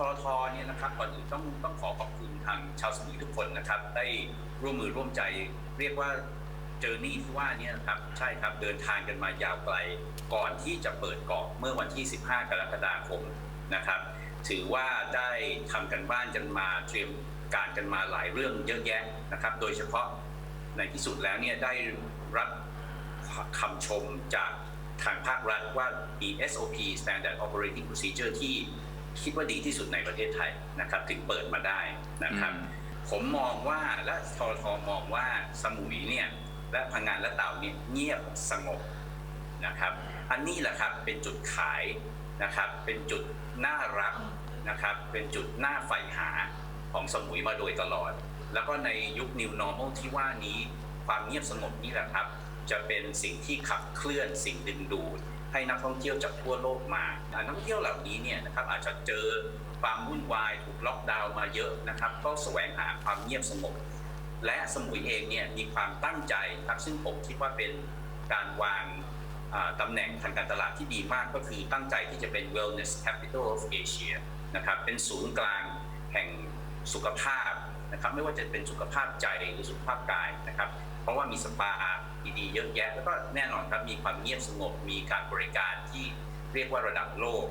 ทรทเนี่ยนะครับก่อนอื่นต้องต้องขอขอบคุณทางชาวสมุยทุกคนนะครับ ได้ร่วมมือร่วมใจ เรียกว่าเจอร์นี่ที่ว่านี่นะครับใช่ครับเดินทางกันมายาวไกล ก่อนที่จะเปิดเกาะเมื่อวันที่ 15 กรกฎาคมนะครับ ถือว่าได้ทำกันบ้านกันมาเตรียมการกันมาหลายเรื่องเยอะแยะนะครับ โดยเฉพาะในที่สุดแล้วเนี่ยได้รับคำชมจากทางภาครัฐว่ามี SOP Standard Operating Procedure ที่ คิดว่าดีที่สุดในประเทศไทยนะครับถึงเปิดมาได้นะครับ ผมมองว่าและทรทมองว่าสมุยเนี่ยและพังงานและเต่าเนี่ยเงียบสงบนะครับอันนี้แหละครับเป็นจุดขายนะครับเป็นจุดน่ารักนะครับเป็นจุดน่าใฝ่หาของสมุยมาโดยตลอด แล้วก็ในยุค New Normal ที่ว่านี้ ความเงียบสงบนี่แหละครับ จะเป็นสิ่งที่ขับเคลื่อนสิ่งดึงดูด ให้นักท่องเที่ยวจากทั่วโลกมาอ่นักท่องเที่ยวเหล่านี้เนี่ยนะครับอาจจะเจอความวุ่นวายถูกล็อกดาวน์มาเยอะนะครับก็แสวงหาความเงียบสงบและสมุยเองเนี่ยมีความตั้งใจครับซึ่งผมคิดว่าเป็นการวางตำแหน่งทางการตลาดที่ดีมากก็คือตั้งใจที่จะเป็น wellness capital of Asia นะครับเป็นศูนย์กลางแห่งสุขภาพนะครับไม่ว่าจะเป็นสุขภาพใจหรือสุขภาพกายนะครับเพราะว่ามีสปา ดีๆ เยอะแยะแล้วก็แน่นอนครับมีความเงียบสงบมีการบริการที่เรียกว่าระดับโลก